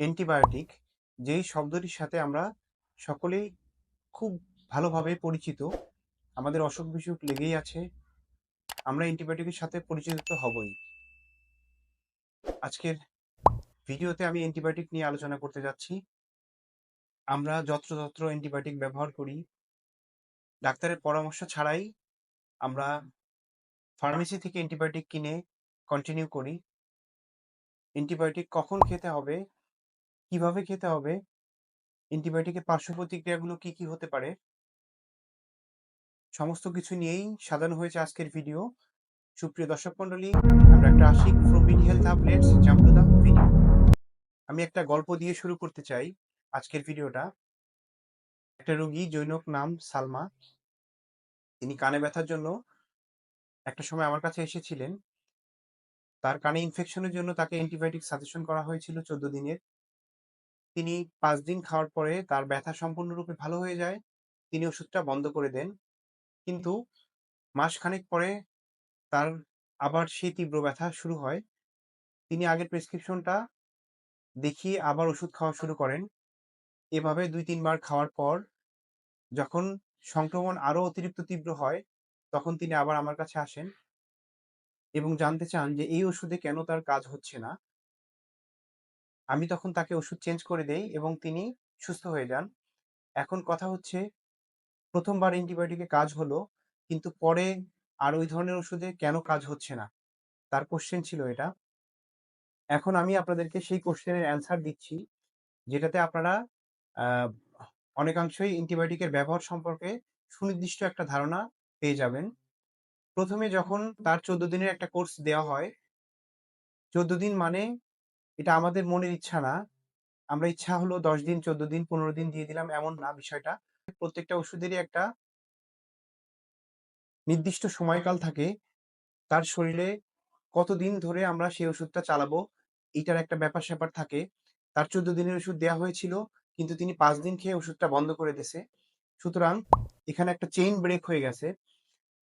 Antibiotic, যেই শব্দটির সাথে আমরা সকলেই খুব ভালোভাবে পরিচিত, আমাদের অসুখ বিসুখ লেগেই আছে, আমরা অ্যান্টিবায়োটিকের সাথে পরিচিত তো হবই। আজকের ভিডিওতে আমি অ্যান্টিবায়োটিক নিয়ে আলোচনা করতে যাচ্ছি। আমরা যত্রতত্র অ্যান্টিবায়োটিক ব্যবহার করি। ডাক্তারের পরামর্শ ছাড়াই আমরা ফার্মেসি থেকে অ্যান্টিবায়োটিক কিনে কন্টিনিউ করি। অ্যান্টিবায়োটিক কখন খেতে হবে কীভাবে খেতে হবে? অ্যান্টিবায়োটিকের পার্শ্ব প্রতিক্রিয়াগুলো কি কি হতে পারে? সমস্ত কিছু নিয়েই সাজানো হয়েছে আজকের ভিডিও সুপ্রিয় দর্শক মন্ডলী আমরা from BD health updates jump to video আমি একটা গল্প দিয়ে শুরু করতে চাই আজকের ভিডিওটা একটা রোগী জৈনক নাম সালমা। তিনি কানে ব্যথার জন্য একটা সময় আমার কাছে এসেছিলেন। তার কানে ইনফেকশনের জন্য তাকে অ্যান্টিবায়োটিক সাজেশন করা হয়েছিল চোদ্দ দিনের। তিনি পাঁচ দিন খাওয়ার পরে তার ব্যথা সম্পূর্ণরূপে ভালো হয়ে যায়। তিনি ওষুধটা বন্ধ করে দেন। কিন্তু মাসখানেক পরে তার আবার সেই তীব্র ব্যথা শুরু হয়। তিনি আগের প্রেসক্রিপশনটা দেখিয়ে আবার ওষুধ খাওয়া শুরু করেন। এভাবে দুই তিনবার খাওয়ার পর যখন সংক্রমণ আরও অতিরিক্ত তীব্র হয়, তখন তিনি আবার আমার কাছে আসেন এবং জানতে চান যে এই ওষুধে কেন তার কাজ হচ্ছে না। আমি তখন তাকে ওষুধ চেঞ্জ করে দেই এবং তিনি সুস্থ হয়ে যান। এখন কথা হচ্ছে, প্রথমবার অ্যান্টিবায়োটিকে কাজ হলো, কিন্তু পরে আর ওই ধরনের ওষুধে কেন কাজ হচ্ছে না? তার কোশ্চেন ছিল এটা। এখন আমি আপনাদেরকে সেই কোশ্চেনের অ্যান্সার দিচ্ছি, যেটাতে আপনারা অনেকাংশই অ্যান্টিবায়োটিকের ব্যবহার সম্পর্কে সুনির্দিষ্ট একটা ধারণা পেয়ে যাবেন। প্রথমে যখন তার চোদ্দ দিনের একটা কোর্স দেওয়া হয়, চোদ্দ দিন মানে এটা আমাদের মনের ইচ্ছা না। আমরা ইচ্ছা হলো দশ দিন, চোদ্দ দিন, পনেরো দিন দিয়ে দিলাম এমন না বিষয়টা। প্রত্যেকটা ওষুধেরই একটা নির্দিষ্ট সময়কাল থাকে। তার শরীরে কতদিন ধরে আমরা সেই ওষুধটা চালাবো এটার একটা ব্যাপার স্যাপার থাকে। তার চোদ্দ দিনের ওষুধ দেওয়া হয়েছিল, কিন্তু তিনি পাঁচ দিন খেয়ে ওষুধটা বন্ধ করে দিয়েছে। সুতরাং এখানে একটা চেইন ব্রেক হয়ে গেছে,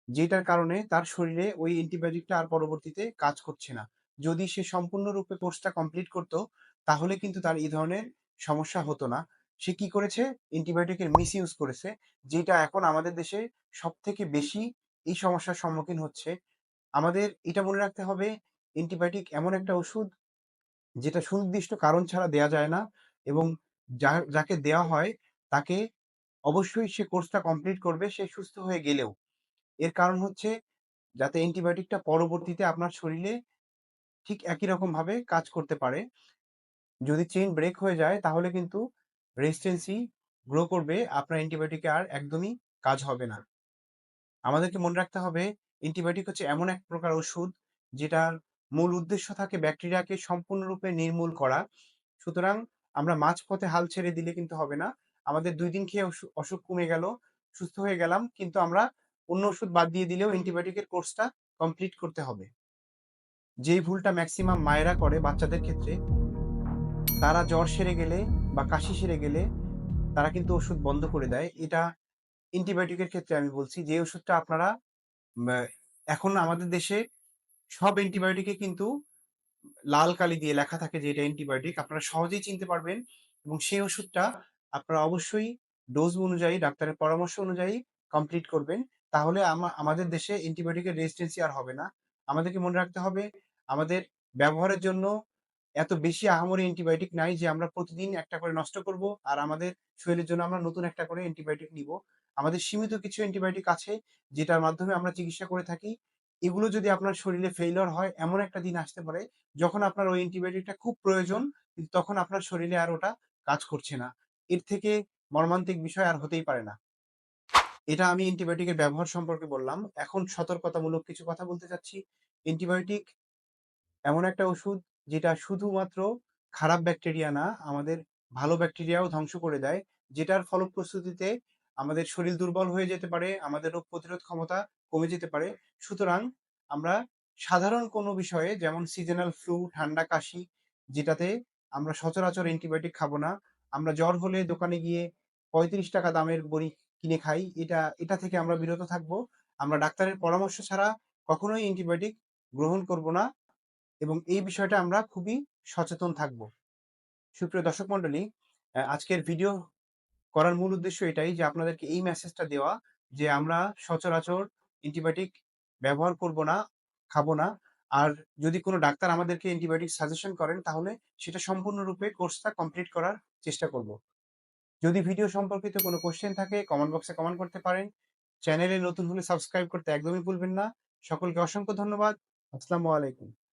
যেটার কারণে তার শরীরে ওই অ্যান্টিবায়োটিকটা আর পরবর্তীতে কাজ করছে না। যদি সে সম্পূর্ণরূপে কোর্সটা কমপ্লিট করতো, তাহলে কিন্তু তার এই ধরনের সমস্যা হতো না। সে কি করেছে? অ্যান্টিবায়োটিকের মিস ইউজ করেছে, যেটা এখন আমাদের দেশে সব থেকে বেশি এই সমস্যার সম্মুখীন হচ্ছে। আমাদের এটা মনে রাখতে হবে অ্যান্টিবায়োটিক এমন একটা ওষুধ, যেটা সুনির্দিষ্ট কারণ ছাড়া দেয়া যায় না এবং যা, যাকে দেওয়া হয়, তাকে অবশ্যই সে কোর্সটা কমপ্লিট করবে, সে সুস্থ হয়ে গেলেও। এর কারণ হচ্ছে, যাতে অ্যান্টিবায়োটিকটা পরবর্তীতে আপনার শরীরে ঠিক একই রকম ভাবে কাজ করতে পারে। যদি চেইন ব্রেক হয়ে যায়, তাহলে কিন্তু রেজিস্ট্যান্সি গ্রো করবে, আপনার অ্যান্টিবায়োটিকে আর একদমই কাজ হবে না। আমাদেরকে মনে রাখতে হবে অ্যান্টিবায়োটিক হচ্ছে এমন এক প্রকার ওষুধ, যেটার মূল উদ্দেশ্য থাকে ব্যাকটেরিয়াকে সম্পূর্ণরূপে নির্মূল করা। সুতরাং আমরা মাঝপথে হাল ছেড়ে দিলে কিন্তু হবে না। আমাদের দুই দিন খেয়ে অসু- অসুখ কমে গেল, সুস্থ হয়ে গেলাম, কিন্তু আমরা অন্য ওষুধ বাদ দিয়ে দিলেও অ্যান্টিবায়োটিকের কোর্সটা কমপ্লিট করতে হবে। যেই ভুলটা ম্যাক্সিমাম মায়েরা করে বাচ্চাদের ক্ষেত্রে, তারা জ্বর সেরে গেলে বা কাশি সেরে গেলে তারা কিন্তু ওষুধ বন্ধ করে দেয়। এটা অ্যান্টিবায়োটিকের ক্ষেত্রে আমি বলছি যে ওষুধটা আপনারা এখন আমাদের দেশে সব অ্যান্টিবায়োটিকে কিন্তু লাল কালি দিয়ে লেখা থাকে যে এটা অ্যান্টিবায়োটিক আপনারা সহজেই চিনতে পারবেন এবং সেই ওষুধটা আপনারা অবশ্যই ডোজ অনুযায়ী, ডাক্তারের পরামর্শ অনুযায়ী কমপ্লিট করবেন। তাহলে আমা- আমাদের দেশে অ্যান্টিবায়োটিকের রেজিস্ট্যান্সি আর হবে না। আমাদেরকে মনে রাখতে হবে, আমাদের ব্যবহারের জন্য এত বেশি আহামরি অ্যান্টিবায়োটিক নাই যে আমরা প্রতিদিন একটা করে নষ্ট করব আর আমাদের শরীরের জন্য আমরা নতুন একটা করে অ্যান্টিবায়োটিক নিব। আমাদের সীমিত কিছু অ্যান্টিবায়োটিক আছে যেটার মাধ্যমে আমরা চিকিৎসা করে থাকি। এগুলো যদি আপনার শরীরে ফেইলিওর হয়, এমন একটা দিন আসতে পারে যখন আপনার ওই অ্যান্টিবায়োটিকটা খুব প্রয়োজন তখন আপনার শরীরে আর ওটা কাজ করছে না। এর থেকে মর্মান্তিক বিষয় আর হতেই পারে না। এটা আমি অ্যান্টিবায়োটিকের ব্যবহার সম্পর্কে বললাম। এখন সতর্কতামূলক কিছু কথা বলতে চাচ্ছি। অ্যান্টিবায়োটিক এমন একটা ওষুধ যেটা শুধুমাত্র খারাপ ব্যাকটেরিয়া না, আমাদের ভালো ব্যাকটেরিয়াও ধ্বংস করে দেয়, যেটার ফলপ্রস্তুতিতে আমাদের শরীর দুর্বল হয়ে যেতে পারে, আমাদের রোগ প্রতিরোধ ক্ষমতা কমে যেতে পারে। সুতরাং আমরা সাধারণ কোনো বিষয়ে যেমন সিজনাল ফ্লু ঠান্ডা, কাশি, যেটাতে আমরা সচরাচর অ্যান্টিবায়োটিক খাব না, আমরা জ্বর হলে দোকানে গিয়ে পঁয়ত্রিশ টাকা দামের বড়ি কিনে খাই এটা এটা থেকে আমরা বিরত থাকব আমরা ডাক্তারের পরামর্শ ছাড়া কখনোই অ্যান্টিবায়োটিক গ্রহণ করব না এবং এই বিষয়টা আমরা খুবই সচেতন থাকব সুপ্রিয় দর্শক মন্ডলী আজকের ভিডিও করার মূল উদ্দেশ্য এটাই যে আপনাদেরকে এই মেসেজটা দেওয়া যে আমরা সচরাচর অ্যান্টিবায়োটিক ব্যবহার করব না, খাব না। আর যদি কোনো ডাক্তার আমাদেরকে অ্যান্টিবায়োটিক সাজেশন করেন তাহলে সেটা সম্পূর্ণরূপে কোর্সটা কমপ্লিট করার চেষ্টা করব। যদি ভিডিও সম্পর্কিত কোনো কোশ্চেন থাকে কমেন্ট বক্সে কমেন্ট করতে পারেন। চ্যানেলে নতুন হলে সাবস্ক্রাইব করতে একদমই ভুলবেন না। সকলকে অসংখ্য ধন্যবাদ। আসসালামু আলাইকুম।